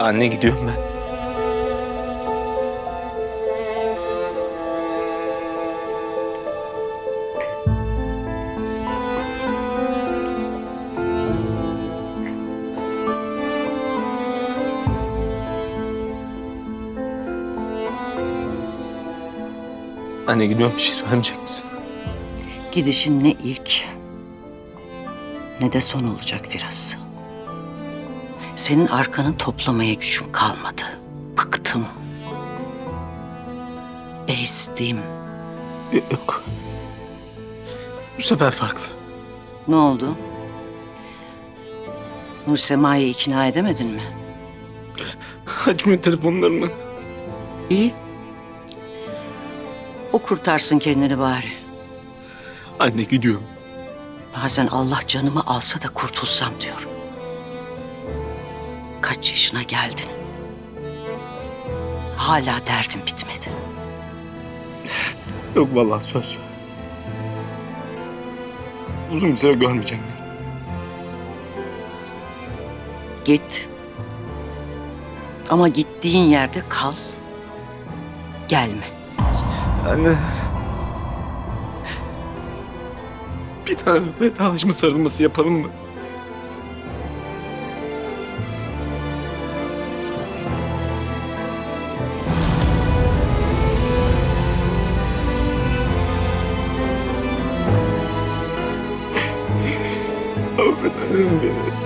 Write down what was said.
Anne gidiyorum ben. Anne gidiyorum bir şey söylemeyecek misin? Gidişin ne ilk ne de son olacak Firaz. Senin arkanı toplamaya gücüm kalmadı. Bıktım. Bezdim. Yok. Bu sefer farklı. Ne oldu? Nur Sema'yı ikna edemedin mi? Açmıyor telefonlarını. İyi. O kurtarsın kendini bari. Anne gidiyorum. Bazen Allah canımı alsa da kurtulsam diyorum. Kaç yaşına geldin? Hala derdin bitmedi. Yok vallahi söz. Uzun bir süre görmeyeceğim beni. Git. Ama gittiğin yerde kal. Gelme. Anne. Bir tane vedalaşma sarılması yapalım mı? Affedersin beni.